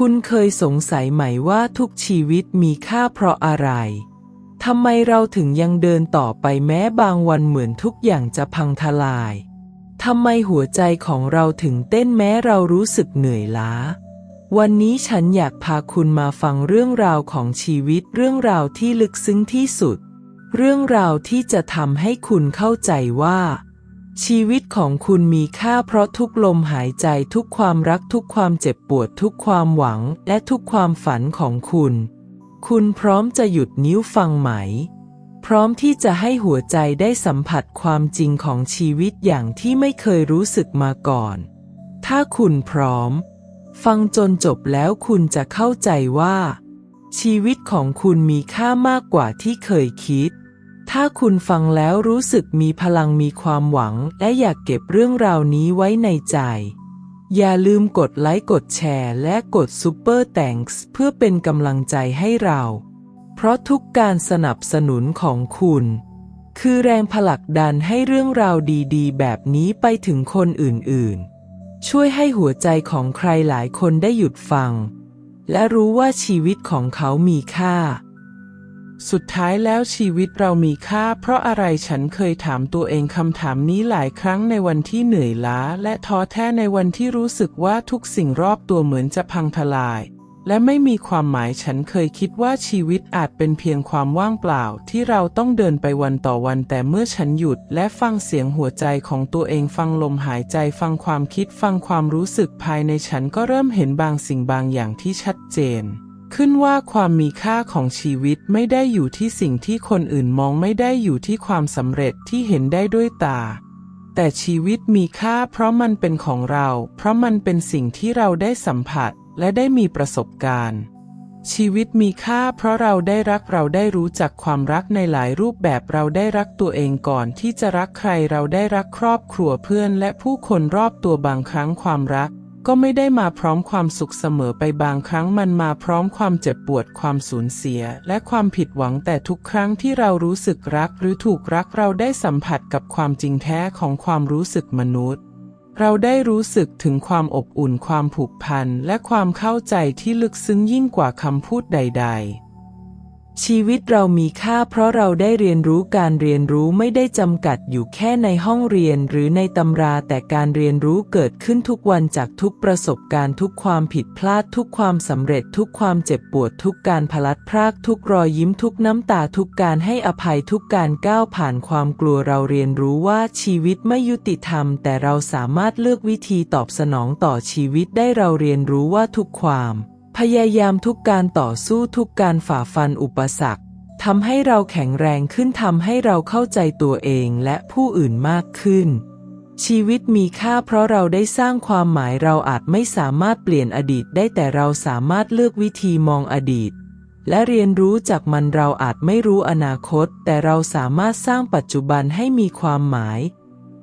คุณเคยสงสัยไหมว่าทุกชีวิตมีค่าเพราะอะไร ทำไมเราถึงยังเดินต่อไปแม้บางวันเหมือนทุกอย่างจะพังทลาย ทำไมหัวใจของเราถึงเต้นแม้เรารู้สึกเหนื่อยล้า วันนี้ฉันอยากพาคุณมาฟังเรื่องราวของชีวิตเรื่องราวที่ลึกซึ้งที่สุด เรื่องราวที่จะทำให้คุณเข้าใจว่า ชีวิตของคุณมีค่าเพราะทุกลมหายใจทุกความรักทุกความเจ็บปวดทุกความหวังและทุกความฝันของคุณ คุณพร้อมจะหยุดนิ้วฟังไหม พร้อมที่จะให้หัวใจได้สัมผัสความจริงของชีวิตอย่างที่ไม่เคยรู้สึกมาก่อน ถ้าคุณพร้อม ฟังจนจบแล้วคุณจะเข้าใจว่า ชีวิตของคุณมีค่ามากกว่าที่เคยคิด ถ้าคุณฟังแล้วรู้สึกมีพลังมีความหวัง และอยากเก็บเรื่องราวนี้ไว้ในใจ อย่าลืมกดไลค์กดแชร์ และกดซูเปอร์แตงส์เพื่อเป็นกำลังใจให้เรา เพราะทุกการสนับสนุนของคุณ คือแรงผลักดันให้เรื่องราวดีๆ แบบนี้ไปถึงคนอื่นๆ ช่วยให้หัวใจของใครหลายคนได้หยุดฟัง และรู้ว่าชีวิตของเขามีค่า สุดท้ายแล้วชีวิตเรามีค่า เพราะอะไรฉันเคยถามตัวเองคำถามนี้หลายครั้งในวันที่เหนื่อยล้า และท้อแท้ในวันที่รู้สึกว่าทุกสิ่งรอบตัวเหมือนจะพังทลาย และไม่มีความหมายฉันเคยคิดว่าชีวิตอาจเป็นเพียงความว่างเปล่า ที่เราต้องเดินไปวันต่อวันแต่เมื่อฉันหยุดและฟังเสียงหัวใจของตัวเองฟังลมหายใจฟังความคิดฟังความรู้สึกภายในฉันก็เริ่มเห็นบางสิ่งบางอย่างที่ชัดเจน ขึ้นว่าความมีค่าของชีวิตไม่ได้อยู่ที่สิ่งที่คนอื่นมองไม่ได้อยู่ที่ความสำเร็จที่เห็นได้ด้วยตา แต่ชีวิตมีค่าเพราะมันเป็นของเรา เพราะมันเป็นสิ่งที่เราได้สัมผัสและได้มีประสบการณ์ ชีวิตมีค่าเพราะเราได้รักเราได้รู้จักความรักในหลายรูปแบบเราได้รักตัวเองก่อนที่จะรักใครเราได้รักครอบครัวเพื่อนและผู้คนรอบตัวบางครั้งความรัก ก็ไม่ได้มาพร้อมความสุขเสมอไปบางครั้งมันมาพร้อมความเจ็บปวดความสูญเสีย และความผิดหวังแต่ทุกครั้งที่เรารู้สึกรักหรือถูกรักเราได้สัมผัสกับความจริงแท้ของความรู้สึกมนุษย์ เราได้รู้สึกถึงความอบอุ่นความผูกพัน และความเข้าใจที่ลึกซึ้งยิ่งกว่าคำพูดใด ๆ ชีวิตเรามีค่าเพราะเราได้เรียนรู้การเรียนรู้ไม่ได้จำกัดอยู่แค่ในห้องเรียนหรือในตำราแต่การเรียนรู้เกิดขึ้นทุกวันจากทุกประสบการณ์ทุกความผิดพลาดทุกความสำเร็จทุกความเจ็บปวดทุกการพลัดพรากทุกรอยยิ้มทุกน้ำตาทุกการให้อภัยทุกการก้าวผ่านความกลัวเราเรียนรู้ว่าชีวิตไม่ยุติธรรม แต่เราสามารถเลือกวิธีตอบสนองต่อชีวิตได้เราเรียนรู้ว่าทุกความ พยายามทุกการต่อสู้ทุกการฝ่าฟันอุปสรรคทำให้เราแข็งแรงขึ้นทำให้เราเข้าใจตัวเองและผู้อื่นมากขึ้น ชีวิตมีค่าเพราะเราได้สร้างความหมายเราอาจไม่สามารถเปลี่ยนอดีตได้แต่เราสามารถเลือกวิธีมองอดีต และเรียนรู้จากมันเราอาจไม่รู้อนาคต แต่เราสามารถสร้างปัจจุบันให้มีความหมาย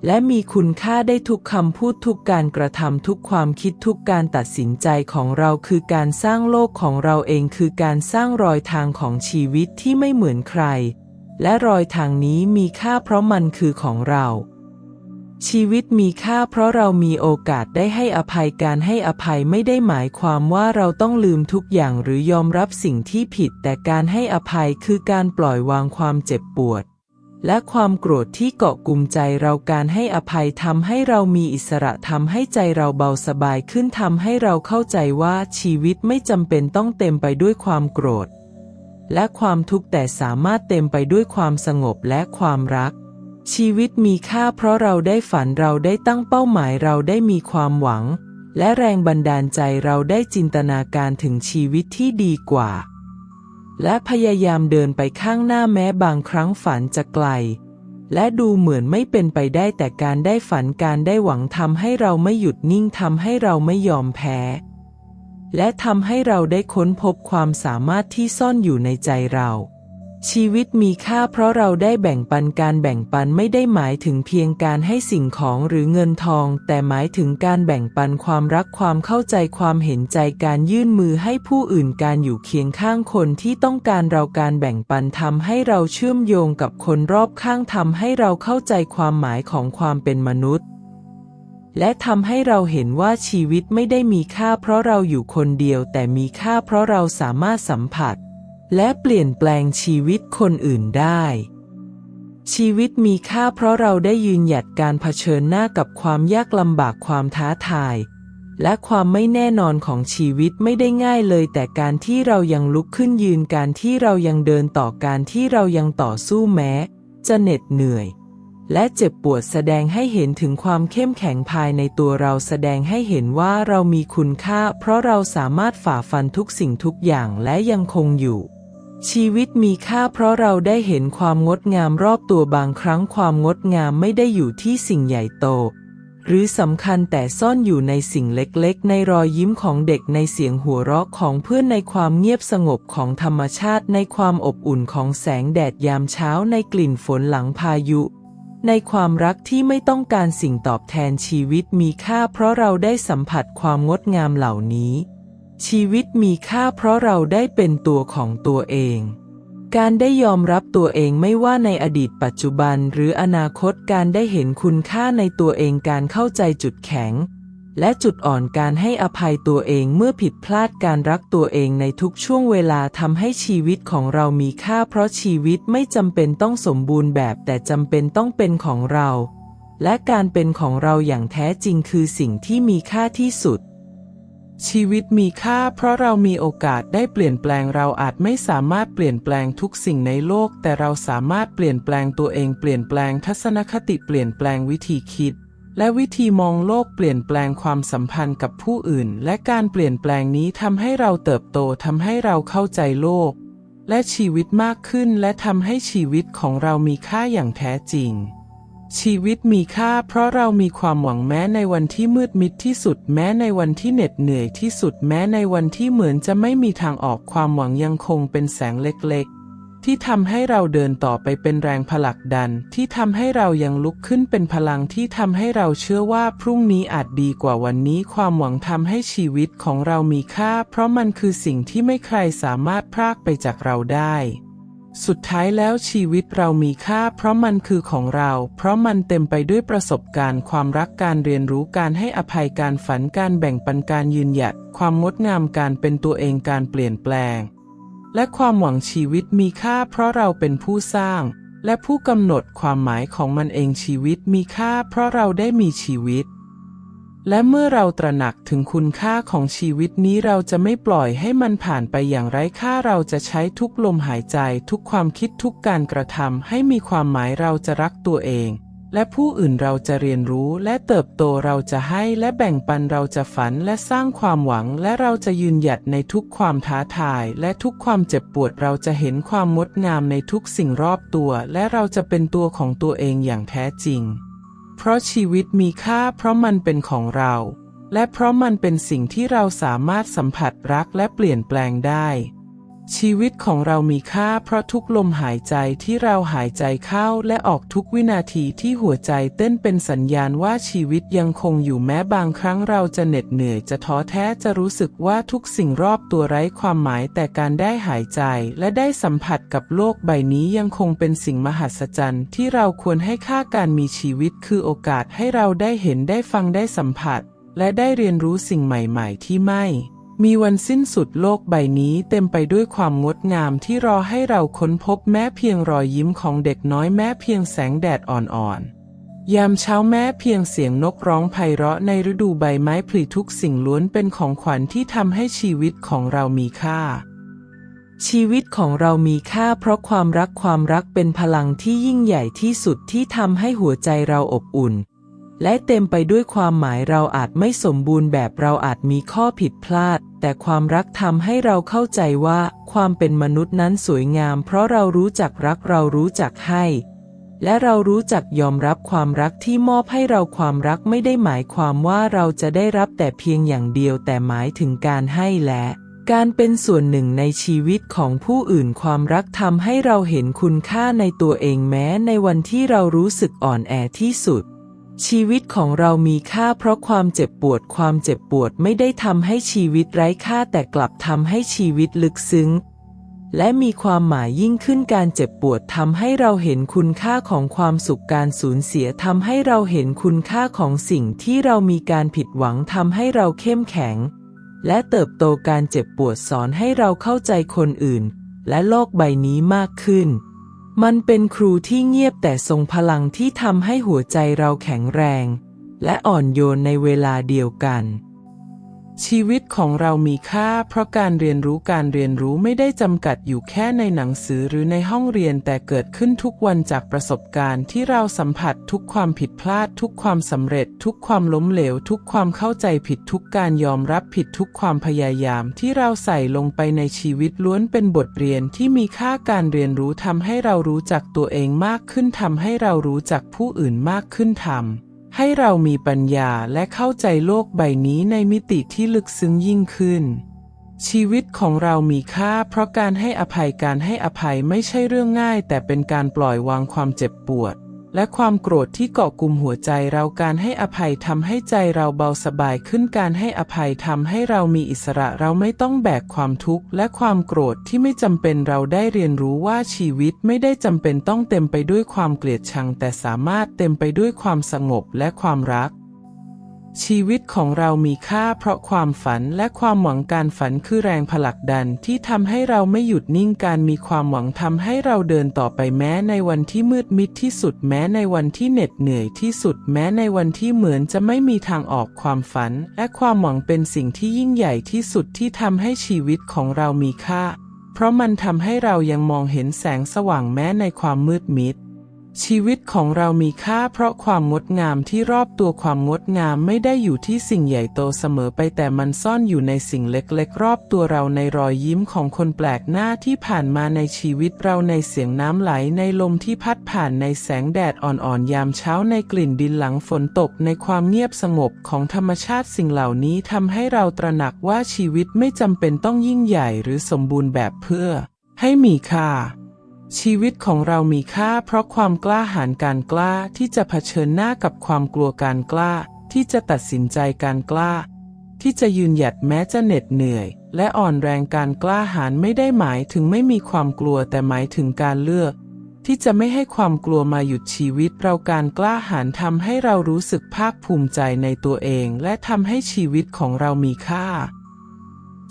และมีคุณค่าได้ทุกคำพูดทุกการกระทำทุกความคิดทุกการตัดสินใจของเราคือการสร้างโลกของเราเองคือการสร้างรอยทางของชีวิตที่ไม่เหมือนใคร และรอยทางนี้มีค่าเพราะมันคือของเรา ชีวิตมีค่าเพราะเรามีโอกาสได้ให้อภัยการให้อภัยไม่ได้หมายความว่าเราต้องลืมทุกอย่างหรือยอมรับสิ่งที่ผิด แต่การให้อภัยคือการปล่อยวางความเจ็บปวด และความโกรธที่เกาะกลุ่มใจเราการให้อภัยทำให้เรามีอิสระทำให้ใจเราเบาสบายขึ้นทำให้เราเข้าใจว่าชีวิตไม่จำเป็นต้องเต็มไปด้วยความโกรธ และความทุกข์แต่สามารถเต็มไปด้วยความสงบและความรัก ชีวิตมีค่าเพราะเราได้ฝันเราได้ตั้งเป้าหมายเราได้มีความหวัง และแรงบันดาลใจเราได้จินตนาการถึงชีวิตที่ดีกว่า และพยายามเดินไปข้างหน้าแม้บางครั้งฝันจะไกล และดูเหมือนไม่เป็นไปได้แต่การได้ฝันการได้หวังทำให้เราไม่หยุดนิ่งทำให้เราไม่ยอมแพ้ และทำให้เราได้ค้นพบความสามารถที่ซ่อนอยู่ในใจเรา ชีวิตมีค่าเพราะเราได้แบ่งปันการแบ่งปันไม่ได้หมายถึงเพียงการให้สิ่งของหรือเงินทอง แต่หมายถึงการแบ่งปันความรักความเข้าใจความเห็นใจการยื่นมือให้ผู้อื่นการอยู่เคียงข้างคนที่ต้องการเราการแบ่งปันทำให้เราเชื่อมโยงกับคนรอบข้างทำให้เราเข้าใจความหมายของความเป็นมนุษย์ และทำให้เราเห็นว่าชีวิตไม่ได้มีค่าเพราะเราอยู่คนเดียว แต่มีค่าเพราะเราสามารถสัมผัส และเปลี่ยนแปลงชีวิตคนอื่นได้ ชีวิตมีค่าเพราะเราได้ยืนหยัดการเผชิญหน้ากับความยากลำบากความท้าทาย และความไม่แน่นอนของชีวิตไม่ได้ง่ายเลย แต่การที่เรายังลุกขึ้นยืนการที่เรายังเดินต่อการที่เรายังต่อสู้แม้ จะเหน็ดเหนื่อย และเจ็บปวดแสดงให้เห็นถึงความเข้มแข็งภายในตัวเราแสดงให้เห็นว่าเรามีคุณค่า เพราะเราสามารถฝ่าฟันทุกสิ่งทุกอย่างและยังคงอยู่ ชีวิตมีค่าเพราะเราได้เห็นความงดงามรอบตัวบางครั้งความงดงามไม่ได้อยู่ที่สิ่งใหญ่โต หรือสำคัญแต่ซ่อนอยู่ในสิ่งเล็กๆ ในรอยยิ้มของเด็กในเสียงหัวเราะของเพื่อนในความเงียบสงบของธรรมชาติ ในความอบอุ่นของแสงแดดยามเช้าในกลิ่นฝนหลังพายุ ในความรักที่ไม่ต้องการสิ่งตอบแทนชีวิตมีค่าเพราะเราได้สัมผัสความงดงามเหล่านี้ ชีวิตมีค่าเพราะเราได้เป็นตัวของตัวเอง การได้ยอมรับตัวเองไม่ว่าในอดีตปัจจุบันหรืออนาคตการได้เห็นคุณค่าในตัวเองการเข้าใจจุดแข็ง และจุดอ่อนการให้อภัยตัวเองเมื่อผิดพลาดการรักตัวเองในทุกช่วงเวลาทำให้ชีวิตของเรามีค่าเพราะชีวิตไม่จำเป็นต้องสมบูรณ์แบบแต่จำเป็นต้องเป็นของเรา และการเป็นของเราอย่างแท้จริงคือสิ่งที่มีค่าที่สุด ชีวิตมีค่าเพราะเรามีโอกาสได้เปลี่ยนแปลงเราอาจไม่สามารถเปลี่ยนแปลงทุกสิ่งในโลก แต่เราสามารถเปลี่ยนแปลงตัวเองเปลี่ยนแปลงทัศนคติเปลี่ยนแปลงวิธีคิด และวิธีมองโลกเปลี่ยนแปลงความสัมพันธ์กับผู้อื่น และการเปลี่ยนแปลงนี้ทำให้เราเติบโตทำให้เราเข้าใจโลก และชีวิตมากขึ้นและทำให้ชีวิตของเรามีค่าอย่างแท้จริง ชีวิตมีค่าเพราะเรามีความหวังแม้ในวันที่มืดมิดที่สุด แม้ในวันที่เหน็ดเหนื่อยที่สุด แม้ในวันที่เหมือนจะไม่มีทางออกความหวังยังคงเป็นแสงเล็กๆ ที่ทำให้เราเดินต่อไปเป็นแรงผลักดัน ที่ทำให้เรายังลุกขึ้นเป็นพลังที่ทำให้เราเชื่อว่าพรุ่งนี้อาจดีกว่าวันนี้ ความหวังทำให้ชีวิตของเรามีค่า เพราะมันคือสิ่งที่ไม่ใครสามารถพรากไปจากเราได้ สุดท้ายแล้วชีวิตเรามีค่าเพราะมันคือของเรา เพราะมันเต็มไปด้วยประสบการณ์ ความรักการเรียนรู้การให้อภัยการฝันการแบ่งปันการยืนหยัด ความงดงามการเป็นตัวเองการเปลี่ยนแปลง และความหวังชีวิตมีค่าเพราะเราเป็นผู้สร้าง และผู้กำหนดความหมายของมันเองชีวิตมีค่าเพราะเราได้มีชีวิต และเมื่อเราตระหนักถึงคุณค่าของชีวิตนี้เราจะไม่ปล่อยให้มันผ่านไปอย่างไร้ค่าเราจะใช้ทุกลมหายใจทุกความคิดทุกการกระทำให้มีความหมายเราจะรักตัวเอง และผู้อื่นเราจะเรียนรู้และเติบโตเราจะให้และแบ่งปันเราจะฝันและสร้างความหวัง และเราจะยืนหยัดในทุกความท้าทาย และทุกความเจ็บปวดเราจะเห็นความงดงามในทุกสิ่งรอบตัว และเราจะเป็นตัวของตัวเองอย่างแท้จริง เพราะชีวิตมีค่าเพราะมันเป็นของเรา และเพราะมันเป็นสิ่งที่เราสามารถสัมผัสรักและเปลี่ยนแปลงได้ ชีวิตของเรามีค่าเพราะทุกลมหายใจที่เราหายใจเข้าและออกทุกวินาทีที่หัวใจเต้นเป็นสัญญาณว่าชีวิตยังคงอยู่แม้บางครั้งเราจะเหน็ดเหนื่อยจะท้อแท้จะรู้สึกว่าทุกสิ่งรอบตัวไร้ความหมายแต่การได้หายใจและได้สัมผัสกับโลกใบนี้ยังคงเป็นสิ่งมหัศจรรย์ที่เราควรให้ค่าการมีชีวิตคือโอกาสให้เราได้เห็นได้ฟังได้สัมผัส และได้เรียนรู้สิ่งใหม่ ๆ ที่ไม่ มีวันสิ้นสุดโลกใบนี้เต็มไปด้วยความงดงามที่รอให้เราค้นพบแม้เพียงรอยยิ้มของเด็กน้อยแม้เพียงแสงแดดอ่อนๆ ยามเช้าแม้เพียงเสียงนกร้องไพเราะในฤดูใบไม้ผลิทุกสิ่งล้วนเป็นของขวัญที่ทำให้ชีวิตของเรามีค่า ชีวิตของเรามีค่าเพราะความรักความรักเป็นพลังที่ยิ่งใหญ่ที่สุดที่ทำให้หัวใจเราอบอุ่น และเต็มไปด้วยความหมายเราอาจไม่สมบูรณ์แบบเราอาจมีข้อผิดพลาด แต่ความรักทำให้เราเข้าใจว่า ความเป็นมนุษย์นั้นสวยงาม เพราะเรารู้จักรักเรารู้จักให้ และเรารู้จักยอมรับความรักที่มอบให้เราความรักไม่ได้หมายความว่าเราจะได้รับแต่เพียงอย่างเดียวแต่หมายถึงการให้และการเป็นส่วนหนึ่งในชีวิตของผู้อื่นความรักทำให้เราเห็นคุณค่าในตัวเองแม้ในวันที่เรารู้สึกอ่อนแอที่สุด ชีวิตของเรามีค่าเพราะความเจ็บปวด ความเจ็บปวดไม่ได้ทำให้ชีวิตไร้ค่าแต่กลับทำให้ชีวิตลึกซึ้ง และมีความหมายยิ่งขึ้นการเจ็บปวดทำให้เราเห็นคุณค่าของความสุขการสูญเสียทำให้เราเห็นคุณค่าของสิ่งที่เรามีการผิดหวังทำให้เราเข้มแข็ง และเติบโตการเจ็บปวดสอนให้เราเข้าใจคนอื่น และโลกใบนี้มากขึ้น มันเป็นครูที่เงียบแต่ทรงพลังที่ทำให้หัวใจเราแข็งแรง และอ่อนโยนในเวลาเดียวกัน ชีวิตของเรามีค่า เพราะการเรียนรู้การเรียนรู้ไม่ได้จำกัดอยู่แค่ในหนังสือหรือในห้องเรียนแต่เกิดขึ้นทุกวันจากประสบการณ์ที่เราสัมผัสทุกความผิดพลาด ทุกความสำเร็จ ทุกความล้มเหลว ทุกความเข้าใจผิดทุกการยอมรับผิดทุกความพยายามที่เราใส่ลงไปในชีวิตล้วนเป็นบทเรียนที่มีค่าการเรียนรู้ทำให้เรารู้จักตัวเองมากขึ้นทำให้เรารู้จักผู้อื่นมากขึ้นทำ ให้เรามีปัญญาและเข้าใจโลกใบนี้ในมิติที่ลึกซึ้งยิ่งขึ้น ชีวิตของเรามีค่าเพราะการให้อภัยการให้อภัยไม่ใช่เรื่องง่าย แต่เป็นการปล่อยวางความเจ็บปวด และความโกรธที่เกาะกลุ่มหัวใจเราการให้อภัยทำให้ใจเราเบาสบายขึ้นการให้อภัยทำให้เรามีอิสระเราไม่ต้องแบกความทุกข์และความโกรธที่ไม่จำเป็นเราได้เรียนรู้ว่าชีวิตไม่ได้จำเป็นต้องเต็มไปด้วยความเกลียดชัง แต่สามารถเต็มไปด้วยความสงบและความรัก ชีวิตของเรามีค่าเพราะความฝันและความหวังการฝันคือแรงผลักดันที่ทำให้เราไม่หยุดนิ่งการมีความหวังทำให้เราเดินต่อไปแม้ในวันที่มืดมิดที่สุดแม้ในวันที่เหน็ดเหนื่อยที่สุดแม้ในวันที่เหมือนจะไม่มีทางออกความฝัน และความหวังเป็นสิ่งที่ยิ่งใหญ่ที่สุดที่ทำให้ชีวิตของเรามีค่า เพราะมันทำให้เรายังมองเห็นแสงสว่างแม้ในความมืดมิด ชีวิตของเรามีค่าเพราะความงดงามที่รอบตัวความงดงามไม่ได้อยู่ที่สิ่งใหญ่โตเสมอไปแต่มันซ่อนอยู่ในสิ่งเล็กๆ รอบตัวเราในรอยยิ้มของคนแปลกหน้าที่ผ่านมาในชีวิตเราในเสียงน้ำไหลในลมที่พัดผ่านในแสงแดดอ่อนๆยามเช้าในกลิ่นดินหลังฝนตกในความเงียบสงบของธรรมชาติสิ่งเหล่านี้ทำให้เราตระหนักว่าชีวิตไม่จำเป็นต้องยิ่งใหญ่หรือสมบูรณ์แบบเพื่อ ให้มีค่า ชีวิตของเรามีค่าเพราะความกล้าหาญการกล้าที่จะเผชิญหน้ากับความกลัวการกล้า ที่จะตัดสินใจการกล้า ที่จะยืนหยัดแม้จะเหน็ดเหนื่อย และอ่อนแรงการกล้าหาญไม่ได้หมายถึงไม่มีความกลัวแต่หมายถึงการเลือก ที่จะไม่ให้ความกลัวมาหยุดชีวิตเราการกล้าหาญทำให้เรารู้สึกภาคภูมิใจในตัวเอง และทำให้ชีวิตของเรามีค่า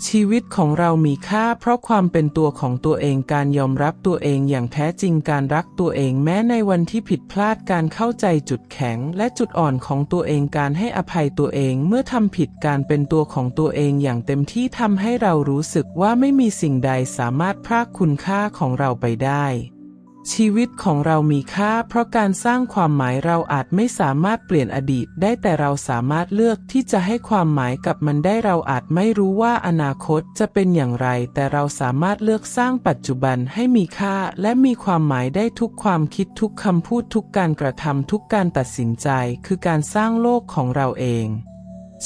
ชีวิตของเรามีค่าเพราะความเป็นตัวของตัวเองการยอมรับตัวเองอย่างแท้จริงการรักตัวเองแม้ในวันที่ผิดพลาดการเข้าใจจุดแข็งและจุดอ่อนของตัวเองการให้อภัยตัวเองเมื่อทำผิดการเป็นตัวของตัวเองอย่างเต็มที่ทำให้เรารู้สึกว่าไม่มีสิ่งใดสามารถพรากคุณค่าของเราไปได้ ชีวิตของเรามีค่าเพราะการสร้างความหมายเราอาจไม่สามารถเปลี่ยนอดีตได้แต่เราสามารถเลือกที่จะให้ความหมายกับมันได้เราอาจไม่รู้ว่าอนาคตจะเป็นอย่างไร แต่เราสามารถเลือกสร้างปัจจุบันให้มีค่า และมีความหมายได้ทุกความคิดทุกคำพูดทุกการกระทำทุกการตัดสินใจ คือการสร้างโลกของเราเอง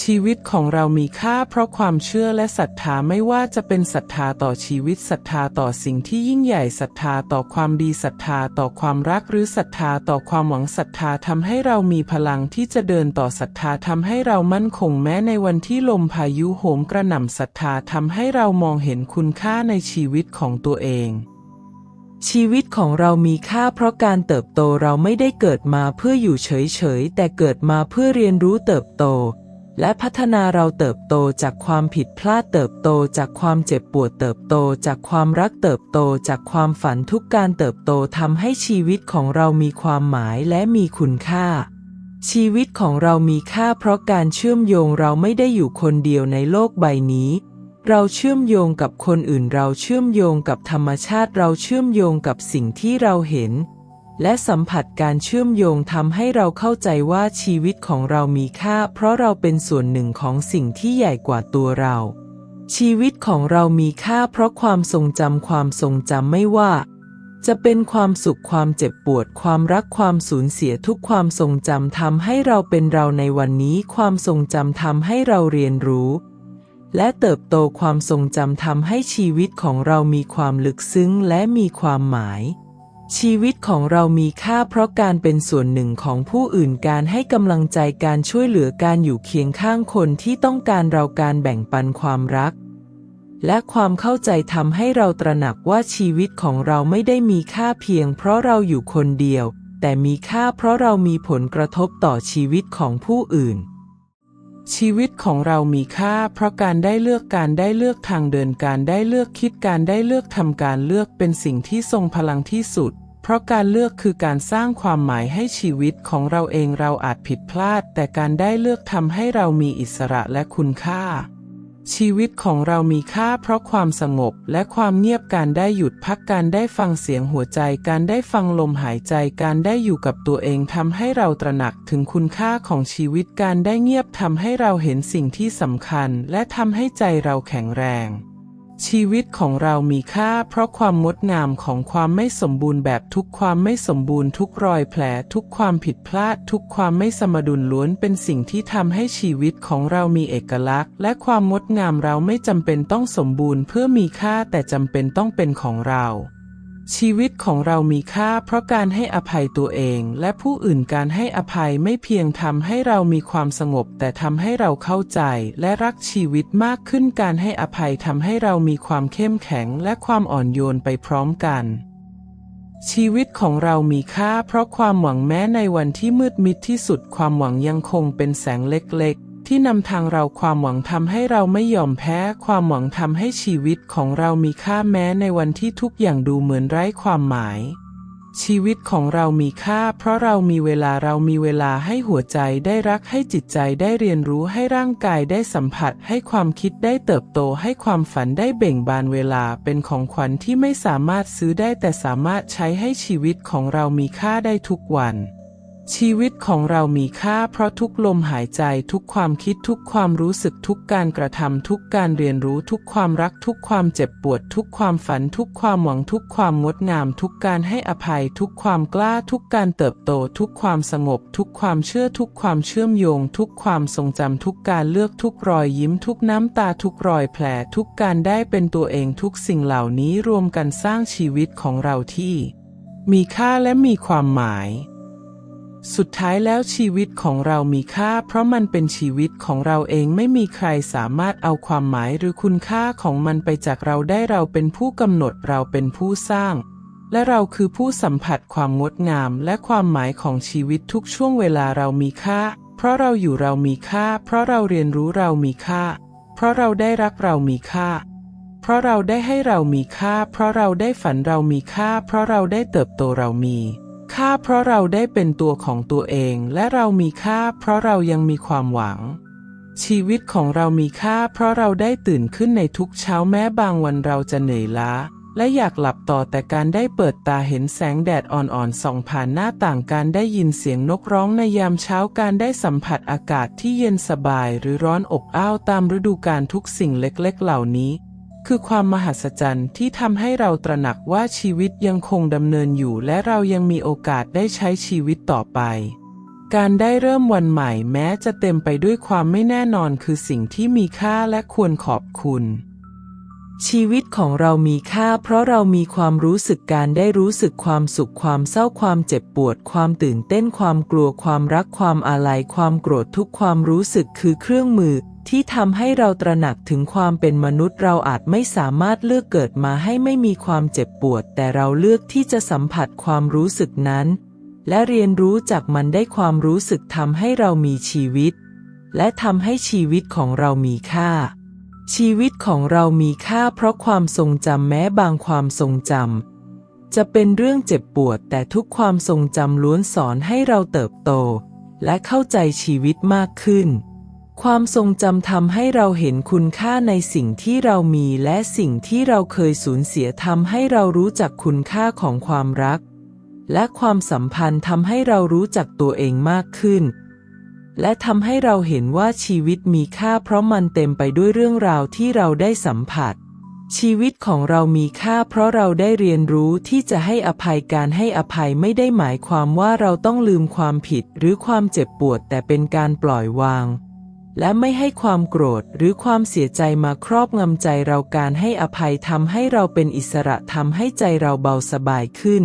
ชีวิตของเรามีค่าเพราะความเชื่อและศรัทธาไม่ว่าจะเป็นศรัทธาต่อชีวิตศรัทธาต่อสิ่งที่ยิ่งใหญ่ศรัทธาต่อความดีศรัทธาต่อความรักหรือศรัทธาต่อความหวังศรัทธาทำให้เรามีพลังที่จะเดินต่อศรัทธาทำให้เรามั่นคงแม้ในวันที่ลมพายุโหมกระหน่ำศรัทธาทำให้เรามองเห็นคุณค่าในชีวิตของตัวเองชีวิตของเรามีค่าเพราะการเติบโตเราไม่ได้เกิดมาเพื่ออยู่เฉยๆ แต่เกิดมาเพื่อเรียนรู้เติบโต และพัฒนาเราเติบโตจากความผิดพลาดเติบโตจากความเจ็บปวดเติบโตจากความรักเติบโตจากความฝันทุกการเติบโตทำให้ชีวิตของเรามีความหมายและมีคุณค่า ชีวิตของเรามีค่าเพราะการเชื่อมโยงเราไม่ได้อยู่คนเดียวในโลกใบนี้ เราเชื่อมโยงกับคนอื่นเราเชื่อมโยงกับธรรมชาติเราเชื่อมโยงกับสิ่งที่เราเห็น และสัมผัสการเชื่อมโยงทำให้เราเข้าใจว่าชีวิตของเรามีค่า เพราะเราเป็นส่วนหนึ่งของสิ่งที่ใหญ่กว่าตัวเรา ชีวิตของเรามีค่า เพราะความทรงจำความทรงจำไม่ว่า จะเป็นความสุขความเจ็บปวด ความรักความสูญเสียทุกความทรงจำทำให้เราเป็นเราในวันนี้ ความทรงจำทำให้เราเรียนรู้ และเติบโตความทรงจำทำให้ชีวิตของเรามีความลึกซึ้งและมีความหมาย ชีวิตของเรามีค่าเพราะการเป็นส่วนหนึ่งของผู้อื่นการให้กำลังใจการช่วยเหลือการอยู่เคียงข้างคนที่ต้องการเราการแบ่งปันความรัก และความเข้าใจทำให้เราตระหนักว่าชีวิตของเราไม่ได้มีค่าเพียงเพราะเราอยู่คนเดียว แต่มีค่าเพราะเรามีผลกระทบต่อชีวิตของผู้อื่น ชีวิตของเรามีค่า เพราะการได้เลือกการได้เลือกทางเดินการได้เลือกคิดการได้เลือกทำการเลือกเป็นสิ่งที่ทรงพลังที่สุด เพราะการเลือกคือการสร้างความหมายให้ชีวิตของเราเองเราอาจผิดพลาด แต่การได้เลือกทำให้เรามีอิสระและคุณค่า ชีวิตของเรามีค่าเพราะความสงบและความเงียบการได้หยุดพักการได้ฟังเสียงหัวใจการได้ฟังลมหายใจการได้อยู่กับตัวเองทำให้เราตระหนักถึงคุณค่าของชีวิตการได้เงียบทำให้เราเห็นสิ่งที่สำคัญ และทำให้ใจเราแข็งแรง ชีวิตของเรามีค่าเพราะความงดงามของความไม่สมบูรณ์แบบทุกความไม่สมบูรณ์ทุกรอยแผลทุกความผิดพลาดทุกความไม่สมดุลล้วนเป็นสิ่งที่ทำให้ชีวิตของเรามีเอกลักษณ์ และความงดงามเราไม่จำเป็นต้องสมบูรณ์เพื่อมีค่าแต่จำเป็นต้องเป็นของเรา ชีวิตของเรามีค่าเพราะการให้อภัยตัวเองและผู้อื่นการให้อภัยไม่เพียงทำให้เรามีความสงบ แต่ทำให้เราเข้าใจและรักชีวิตมากขึ้นการให้อภัยทำให้เรามีความเข้มแข็งและความอ่อนโยนไปพร้อมกัน ชีวิตของเรามีค่าเพราะความหวังแม้ในวันที่มืดมิดที่สุดความหวังยังคงเป็นแสงเล็ก ที่นำทางเราความหวังทำให้เราไม่ยอมแพ้ ความหวังทำให้ชีวิตของเรามีค่าแม้ในวันที่ทุกอย่างดูเหมือนไร้ความหมาย ชีวิตของเรามีค่า เพราะเรามีเวลาเรามีเวลาให้หัวใจได้รักให้จิตใจได้เรียนรู้ให้ร่างกายได้สัมผัส ให้ความคิดได้เติบโตให้ความฝันได้เบ่งบานเวลาเป็นของขวัญที่ไม่สามารถซื้อได้แต่สามารถใช้ให้ชีวิตของเรามีค่าได้ทุกวัน ชีวิตของเรามีค่าเพราะทุกลมหายใจทุกความคิดทุกความรู้สึกทุกการกระทำทุกการเรียนรู้ทุกความรักทุกความเจ็บปวด ทุกความฝันทุกความหวังทุกความงดงาม ทุกการให้อภัย ทุกความกล้า ทุกการเติบโต ทุกความสงบ ทุกความเชื่อทุกความเชื่อมโยง ทุกความทรงจำทุกการเลือกทุกรอยยิ้ม ทุกน้ำตาทุกรอยแผล ทุกการได้เป็นตัวเองทุกสิ่งเหล่านี้รวมกันสร้างชีวิตของเราที่ มีค่าและมีความหมาย สุดท้ายแล้วชีวิตของเรามีค่า เพราะมันเป็นชีวิตของเราเองไม่มีใครสามารถเอาความหมายหรือคุณค่าของมันไปจากเราได้เราเป็นผู้กำหนดเราเป็นผู้สร้าง และเราคือผู้สัมผัสความงดงามและความหมายของชีวิตทุกช่วงเวลาเรามีค่า เพราะเราอยู่เรามีค่า เพราะเราเรียนรู้เรามีค่า เพราะเราได้รักเรามีค่า เพราะเราได้ให้เรามีค่า เพราะเราได้ฝันเรามีค่า เพราะเราได้เติบโตเรามี ค่าเพราะเราได้เป็นตัวของตัวเอง และเรามีค่าเพราะเรายังมีความหวัง ชีวิตของเรามีค่าเพราะเราได้ตื่นขึ้นในทุกเช้าแม้บางวันเราจะเหนื่อยล้า และอยากหลับต่อแต่การได้เปิดตาเห็นแสงแดดอ่อนๆส่องผ่านหน้าต่างการได้ยินเสียงนกร้องในยามเช้าการได้สัมผัสอากาศที่เย็นสบายหรือร้อนอบอ้าวตามฤดูกาลทุกสิ่งเล็กๆ เหล่านี้ คือความมหัศจรรย์ที่ทำให้เราตระหนักว่าชีวิตยังคงดำเนินอยู่ และเรายังมีโอกาสได้ใช้ชีวิตต่อไป การได้เริ่มวันใหม่แม้จะเต็มไปด้วยความไม่แน่นอนคือสิ่งที่มีค่าและควรขอบคุณ ชีวิตของเรามีค่า เพราะเรามีความรู้สึกการได้รู้สึกความสุขความเศร้าความเจ็บปวด ความตื่นเต้นความกลัวความรักความอาลัยความโกรธทุกความรู้สึกคือเครื่องมือ ที่ทำให้เราตระหนักถึงความเป็นมนุษย์เราอาจไม่สามารถเลือกเกิดมาให้ไม่มีความเจ็บปวด แต่เราเลือกที่จะสัมผัสความรู้สึกนั้น และเรียนรู้จากมันได้ความรู้สึกทำให้เรามีชีวิต และทำให้ชีวิตของเรามีค่า ชีวิตของเรามีค่าเพราะความทรงจำแม้บางความทรงจำจะเป็นเรื่องเจ็บปวดแต่ทุกความทรงจำล้วนสอนให้เราเติบโต และเข้าใจชีวิตมากขึ้น ความทรงจำทำให้เราเห็นคุณค่าในสิ่งที่เรามีและสิ่งที่เราเคยสูญเสียทำให้เรารู้จักคุณค่าของความรัก และความสัมพันธ์ทำให้เรารู้จักตัวเองมากขึ้น และทำให้เราเห็นว่าชีวิตมีค่าเพราะมันเต็มไปด้วยเรื่องราวที่เราได้สัมผัส ชีวิตของเรามีค่าเพราะเราได้เรียนรู้ที่จะให้อภัยการให้อภัยไม่ได้หมายความว่าเราต้องลืมความผิดหรือความเจ็บปวดแต่เป็นการปล่อยวาง และไม่ให้ความโกรธหรือความเสียใจมาครอบงำใจเราการให้อภัยทำให้เราเป็นอิสระทำให้ใจเราเบาสบายขึ้น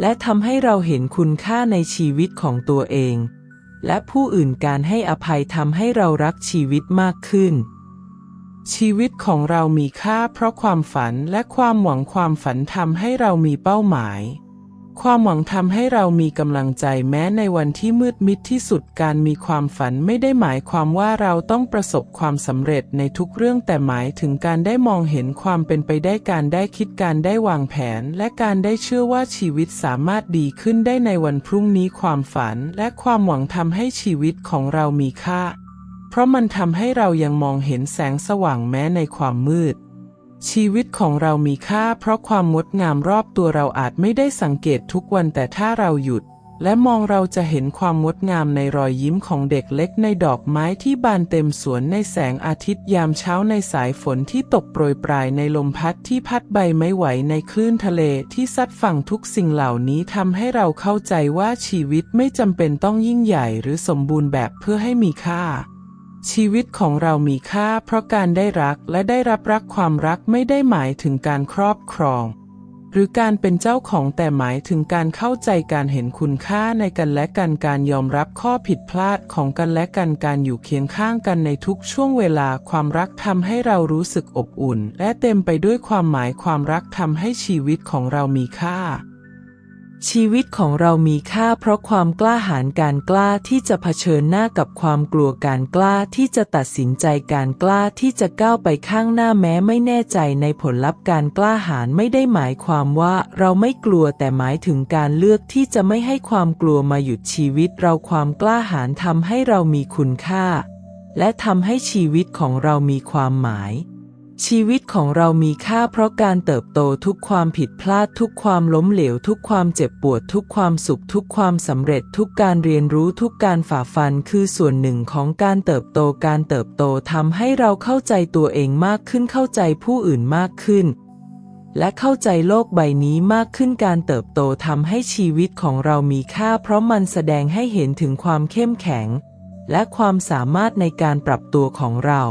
และทำให้เราเห็นคุณค่าในชีวิตของตัวเอง และผู้อื่นการให้อภัยทำให้เรารักชีวิตมากขึ้น ชีวิตของเรามีค่าเพราะความฝันและความหวังความฝันทำให้เรามีเป้าหมาย ความหวังทำให้เรามีกำลังใจแม้ในวันที่มืดมิดที่สุดการมีความฝันไม่ได้หมายความว่าเราต้องประสบความสำเร็จในทุกเรื่องแต่หมายถึงการได้มองเห็นความเป็นไปได้การได้คิดการได้วางแผน และการได้เชื่อว่าชีวิตสามารถดีขึ้นได้ในวันพรุ่งนี้ความฝัน และความหวังทำให้ชีวิตของเรามีค่า เพราะมันทำให้เรายังมองเห็นแสงสว่างแม้ในความมืด ชีวิตของเรามีค่าเพราะความงดงามรอบตัวเราอาจไม่ได้สังเกตทุกวันแต่ถ้าเราหยุด และมองเราจะเห็นความงดงามในรอยยิ้มของเด็กเล็กในดอกไม้ที่บานเต็มสวนในแสงอาทิตย์ยามเช้าในสายฝนที่ตกโปรยปลายในลมพัดที่พัดใบไม้ไหวในคลื่นทะเลที่ซัดฝั่งทุกสิ่งเหล่านี้ทำให้เราเข้าใจว่าชีวิตไม่จำเป็นต้องยิ่งใหญ่หรือสมบูรณ์แบบเพื่อให้มีค่า ชีวิตของเรามีค่าเพราะการได้รักและได้รับรักความรักไม่ได้หมายถึงการครอบครอง หรือการเป็นเจ้าของแต่หมายถึงการเข้าใจการเห็นคุณค่าในกันและกันการยอมรับข้อผิดพลาดของกันและกันการอยู่เคียงข้างกันในทุกช่วงเวลาความรักทำให้เรารู้สึกอบอุ่น และเต็มไปด้วยความหมายความรักทำให้ชีวิตของเรามีค่า ชีวิตของเรามีค่าเพราะความกล้าหาญการกล้าที่จะเผชิญหน้ากับความกลัวการกล้าที่จะตัดสินใจการกล้าที่จะก้าวไปข้างหน้าแม้ไม่แน่ใจในผลลัพธ์การกล้าหาญไม่ได้หมายความว่าเราไม่กลัวแต่หมายถึงการเลือกที่จะไม่ให้ความกลัวมาหยุดชีวิตเราความกล้าหาญทำให้เรามีคุณค่า และทำให้ชีวิตของเรามีความหมาย ชีวิตของเรามีค่าเพราะการเติบโตทุกความผิดพลาดทุกความล้มเหลว ทุกความเจ็บปวด ทุกความสุข ทุกความสำเร็จ ทุกการเรียนรู้ทุกการฝ่าฟันคือส่วนหนึ่งของการเติบโตการเติบโตทำให้เราเข้าใจตัวเองมากขึ้นเข้าใจผู้อื่นมากขึ้น และเข้าใจโลกใบนี้มากขึ้นการเติบโตทำให้ชีวิตของเรามีค่า เพราะมันแสดงให้เห็นถึงความเข้มแข็ง และความสามารถในการปรับตัวของเรา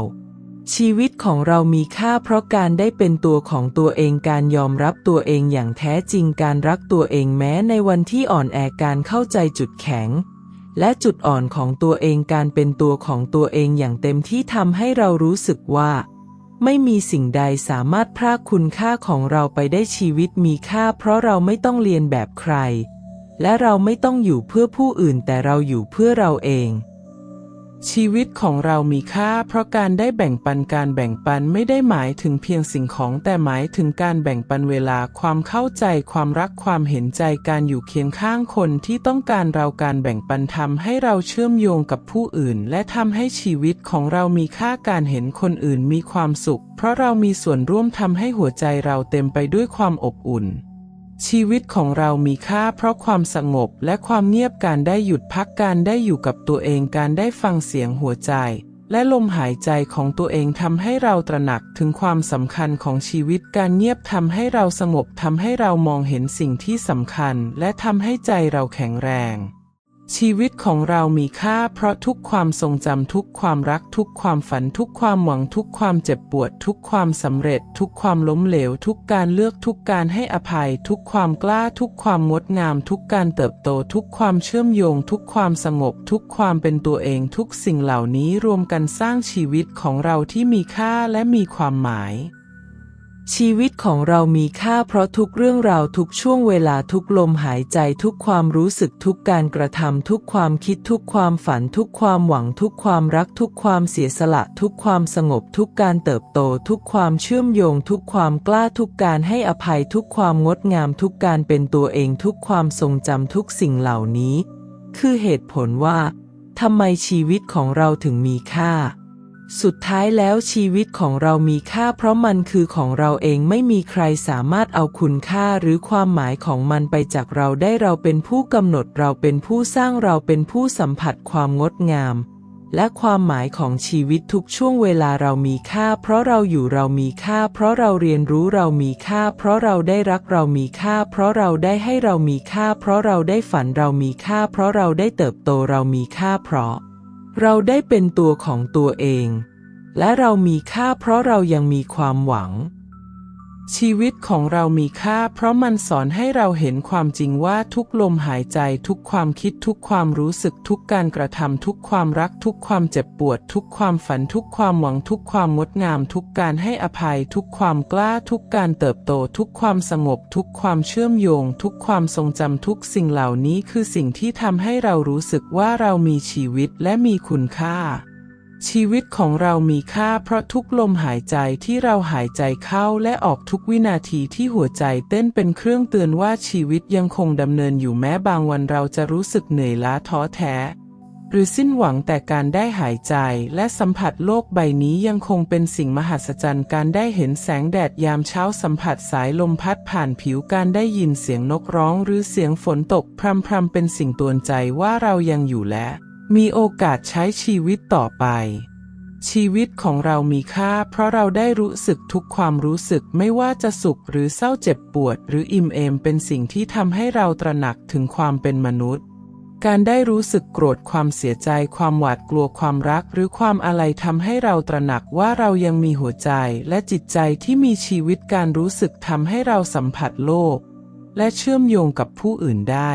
ชีวิตของเรามีค่าเพราะการได้เป็นตัวของตัวเองการยอมรับตัวเองอย่างแท้จริงการรักตัวเองแม้ในวันที่อ่อนแอการเข้าใจจุดแข็ง และจุดอ่อนของตัวเองการเป็นตัวของตัวเองอย่างเต็มที่ทำให้เรารู้สึกว่า ไม่มีสิ่งใดสามารถพรากคุณค่าของเราไปได้ชีวิตมีค่า เพราะเราไม่ต้องเรียนแบบใคร และเราไม่ต้องอยู่เพื่อผู้อื่นแต่เราอยู่เพื่อเราเอง ชีวิตของเรามีค่าเพราะการได้แบ่งปันการแบ่งปันไม่ได้หมายถึงเพียงสิ่งของแต่หมายถึงการแบ่งปันเวลาความเข้าใจความรักความเห็นใจการอยู่เคียงข้างคนที่ต้องการเราการแบ่งปันทำให้เราเชื่อมโยงกับผู้อื่น และทำให้ชีวิตของเรามีค่าการเห็นคนอื่นมีความสุข เพราะเรามีส่วนร่วมทำให้หัวใจเราเต็มไปด้วยความอบอุ่น ชีวิตของเรามีค่าเพราะความสงบและความเงียบการได้หยุดพักการได้อยู่กับตัวเองการได้ฟังเสียงหัวใจ และลมหายใจของตัวเองทำให้เราตระหนักถึงความสำคัญของชีวิตการเงียบทำให้เราสงบทำให้เรามองเห็นสิ่งที่สำคัญ และทำให้ใจเราแข็งแรง ชีวิตของเรามีค่าเพราะทุกความทรงจำทุกความรักทุกความฝันทุกความหวังทุกความเจ็บปวด ทุกความสำเร็จ ทุกความล้มเหลว ทุกการเลือกทุกการให้อภัย ทุกความกล้า ทุกความงดงาม ทุกการเติบโต ทุกความเชื่อมโยง ทุกความสงบ ทุกความเป็นตัวเองทุกสิ่งเหล่านี้รวมกันสร้างชีวิตของเราที่มีค่าและมีความหมาย ชีวิตของเรามีค่าเพราะทุกเรื่องราวทุกช่วงเวลาทุกลมหายใจทุกความรู้สึกทุกการกระทำทุกความคิดทุกความฝันทุกความหวังทุกความรักทุกความเสียสละทุกความสงบทุกการเติบโตทุกความเชื่อมโยงทุกความกล้าทุกการให้อภัยทุกความงดงามทุกการเป็นตัวเองทุกความทรงจำทุกสิ่งเหล่านี้ คือเหตุผลว่าทำไมชีวิตของเราถึงมีค่า สุดท้ายแล้วชีวิตของเรามีค่าเพราะมันคือของเราเองไม่มีใครสามารถเอาคุณค่าหรือความหมายของมันไปจากเราได้เราเป็นผู้กำหนดเราเป็นผู้สร้างเราเป็นผู้สัมผัสความงดงาม และความหมายของชีวิตทุกช่วงเวลาเรามีค่า เพราะเราอยู่เรามีค่า เพราะเราเรียนรู้เรามีค่า เพราะเราได้รักเรามีค่า เพราะเราได้ให้เรามีค่า เพราะเราได้ฝันเรามีค่า เพราะเราได้เติบโตเรามีค่าเพราะ เราได้เป็นตัวของตัวเอง และเรามีค่าเพราะเรายังมีความหวัง ชีวิตของเรามีค่า เพราะมันสอนให้เราเห็นความจริงว่าทุกลมหายใจทุกความคิดทุกความรู้สึกทุกการกระทำทุกความรักทุกความเจ็บปวด ทุกความฝันทุกความหวังทุกความงดงาม ทุกการให้อภัย ทุกความกล้าทุกการเติบโต ทุกความสงบ ทุกความเชื่อมโยง ทุกความทรงจำทุกสิ่งเหล่านี้คือสิ่งที่ทำให้เรารู้สึกว่าเรามีชีวิตและมีคุณค่า ชีวิตของเรามีค่าเพราะทุกลมหายใจที่เราหายใจเข้าและออกทุกวินาทีที่หัวใจเต้นเป็นเครื่องเตือนว่าชีวิตยังคงดำเนินอยู่แม้บางวันเราจะรู้สึกเหนื่อยล้าท้อแท้ หรือสิ้นหวังแต่การได้หายใจและสัมผัสโลกใบนี้ยังคงเป็นสิ่งมหัศจรรย์การได้เห็นแสงแดดยามเช้าสัมผัสสายลมพัดผ่านผิวการได้ยินเสียงนกร้องหรือเสียงฝนตกพรำๆเป็นสิ่งตวนใจว่าเรายังอยู่และ มีโอกาสใช้ชีวิตต่อไป ชีวิตของเรามีค่า เพราะเราได้รู้สึกทุกความรู้สึกไม่ว่าจะสุขหรือเศร้าเจ็บปวด หรืออิ่มเอมเป็นสิ่งที่ทำให้เราตระหนักถึงความเป็นมนุษย์ การได้รู้สึกโกรธความเสียใจ ความหวาดกลัวความรัก หรือความอะไรทำให้เราตระหนักว่าเรายังมีหัวใจ และจิตใจที่มีชีวิตการรู้สึกทำให้เราสัมผัสโลก และเชื่อมโยงกับผู้อื่นได้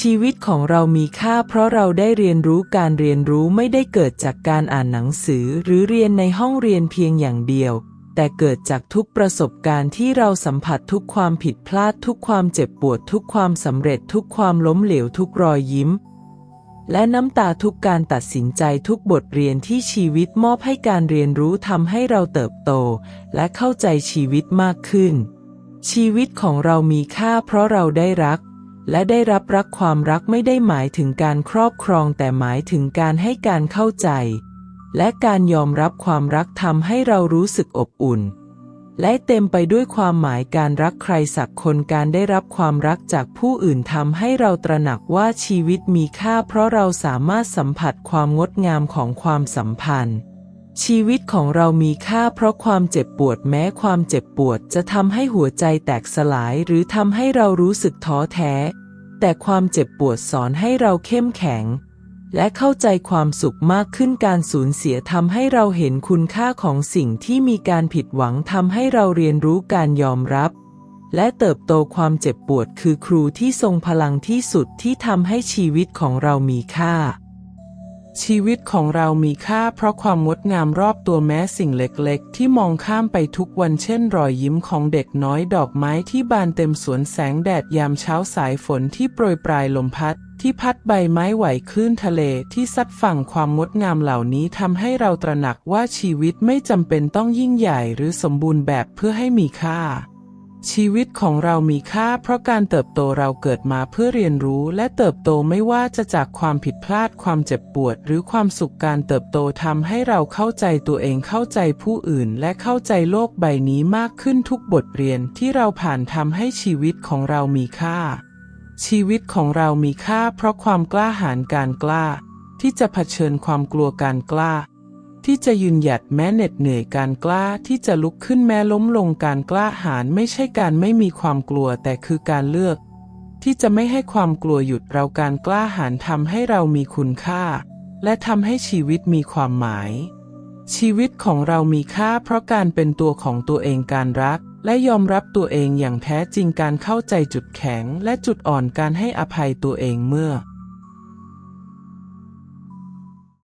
ชีวิตของเรามีค่าเพราะเราได้เรียนรู้การเรียนรู้ไม่ได้เกิดจากการอ่านหนังสือหรือเรียนในห้องเรียนเพียงอย่างเดียว แต่เกิดจากทุกประสบการณ์ที่เราสัมผัสทุกความผิดพลาด ทุกความเจ็บปวด ทุกความสำเร็จ ทุกความล้มเหลว ทุกรอยยิ้ม และน้ำตาทุกการตัดสินใจทุกบทเรียนที่ชีวิตมอบให้การเรียนรู้ทำให้เราเติบโต และเข้าใจชีวิตมากขึ้น ชีวิตของเรามีค่าเพราะเราได้รัก และได้รับรักความรักไม่ได้หมายถึงการครอบครองแต่หมายถึงการให้การเข้าใจ และการยอมรับความรักทำให้เรารู้สึกอบอุ่น และเต็มไปด้วยความหมายการรักใครสักคนการได้รับความรักจากผู้อื่นทำให้เราตระหนักว่าชีวิตมีค่า เพราะเราสามารถสัมผัสความงดงามของความสัมพันธ์ ชีวิตของเรามีค่าเพราะความเจ็บปวดแม้ความเจ็บปวดจะทำให้หัวใจแตกสลายหรือทำให้เรารู้สึกท้อแท้ แต่ความเจ็บปวดสอนให้เราเข้มแข็ง และเข้าใจความสุขมากขึ้นการสูญเสียทำให้เราเห็นคุณค่าของสิ่งที่มีการผิดหวังทำให้เราเรียนรู้การยอมรับ และเติบโตความเจ็บปวดคือครูที่ทรงพลังที่สุดที่ทำให้ชีวิตของเรามีค่า ชีวิตของเรามีค่าเพราะความงดงามรอบตัวแม้สิ่งเล็กๆ ที่มองข้ามไปทุกวันเช่นรอยยิ้มของเด็กน้อยดอกไม้ที่บานเต็มสวนแสงแดดยามเช้าสายฝนที่โปรยปลายลมพัด ที่พัดใบไม้ไหวคลื่นทะเลที่ซัดฝั่งความงดงามเหล่านี้ทำให้เราตระหนักว่าชีวิตไม่จำเป็นต้องยิ่งใหญ่หรือสมบูรณ์แบบเพื่อให้มีค่า ชีวิตของเรามีค่าเพราะการเติบโตเราเกิดมาเพื่อเรียนรู้และเติบโตไม่ว่าจะจากความผิดพลาดความเจ็บปวด หรือความสุขการเติบโตทำให้เราเข้าใจตัวเองเข้าใจผู้อื่น และเข้าใจโลกใบนี้มากขึ้นทุกบทเรียนที่เราผ่านทำให้ชีวิตของเรามีค่า ชีวิตของเรามีค่าเพราะความกล้าหาญการกล้า ที่จะเผชิญความกลัวการกล้า ที่จะยืนหยัดแม้เหน็ดเหนื่อยการกล้าที่จะลุกขึ้นแม้ล้มลงการกล้าหาญไม่ใช่การไม่มีความกลัวแต่คือการเลือก ที่จะไม่ให้ความกลัวหยุดเราการกล้าหาญทำให้เรามีคุณค่า และทำให้ชีวิตมีความหมาย ชีวิตของเรามีค่าเพราะการเป็นตัวของตัวเองการรัก และยอมรับตัวเองอย่างแท้จริงการเข้าใจจุดแข็งและจุดอ่อนการให้อภัยตัวเองเมื่อ